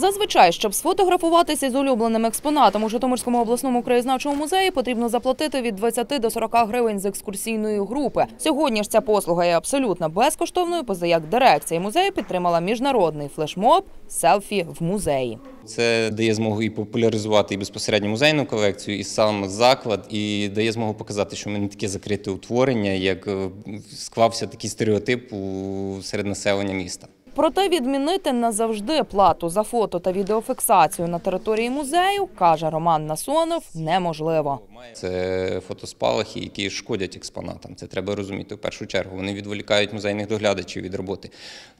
Зазвичай, щоб сфотографуватися з улюбленим експонатом у Житомирському обласному краєзнавчому музеї, потрібно заплатити від 20 до 40 гривень з екскурсійної групи. Сьогодні ж ця послуга є абсолютно безкоштовною, поза як дирекція музею підтримала міжнародний флешмоб селфі в музеї. Це дає змогу і популяризувати і безпосередньо музейну колекцію, і сам заклад, і дає змогу показати, що ми не таке закрите утворення, як е, склався такий стереотип серед населення міста. Проте відмінити назавжди плату за фото та відеофіксацію на території музею, каже Роман Насонов, неможливо. Це фотоспалахи, які шкодять експонатам. Це треба розуміти в першу чергу. Вони відволікають музейних доглядачів від роботи.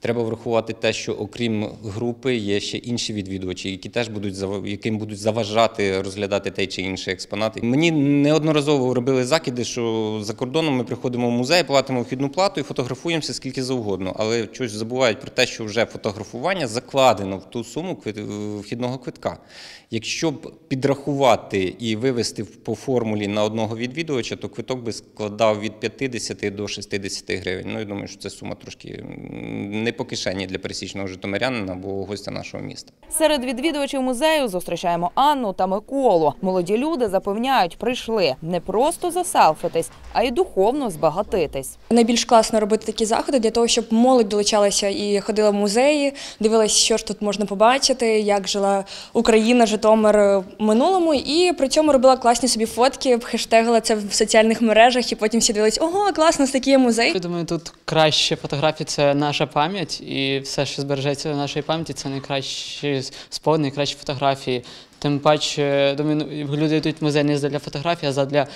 Треба врахувати те, що окрім групи є ще інші відвідувачі, які теж будуть яким будуть заважати розглядати той чи інший експонат. Мені неодноразово робили закиди, що за кордоном ми приходимо в музей, платимо вхідну плату і фотографуємося скільки завгодно. Але щось забувають про те, що вже фотографування закладено в ту суму вхідного квитка. Якщо б підрахувати і вивести в- по формулі на одного відвідувача, то квиток би складав від 50 до 60 гривень. Ну, я думаю, що це сума трошки не по кишені для пересічного житомирянина або гостя нашого міста. Серед відвідувачів музею зустрічаємо Анну та Миколу. Молоді люди запевняють, прийшли не просто заселфитись, а й духовно збагатитись. Найбільш класно робити такі заходи для того, щоб молодь долучалася і ходила в музеї, дивилася, що ж тут можна побачити, як жила Україна, Житомир в минулому, і при цьому робила класні собі фотки, хештегала це в соціальних мережах, і потім всі дивились, ого, класно, такий музей. Я думаю, тут краще фотографії це наша пам'ять, і все, що збережеться в нашій пам'яті, це найкращі спогади, найкращі фотографії. Тим паче, люди йдуть в музей не для фотографії, а задля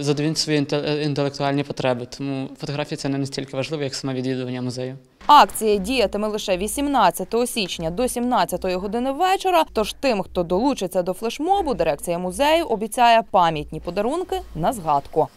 задовільнення свої інте- інтелектуальні потреби. Тому фотографія це не настільки важливо, як саме відвідування музею. Акція діятиме лише 18 січня до 17 години вечора. Тож тим, хто долучиться до флешмобу, дирекція музею обіцяє пам'ятні подарунки на згадку.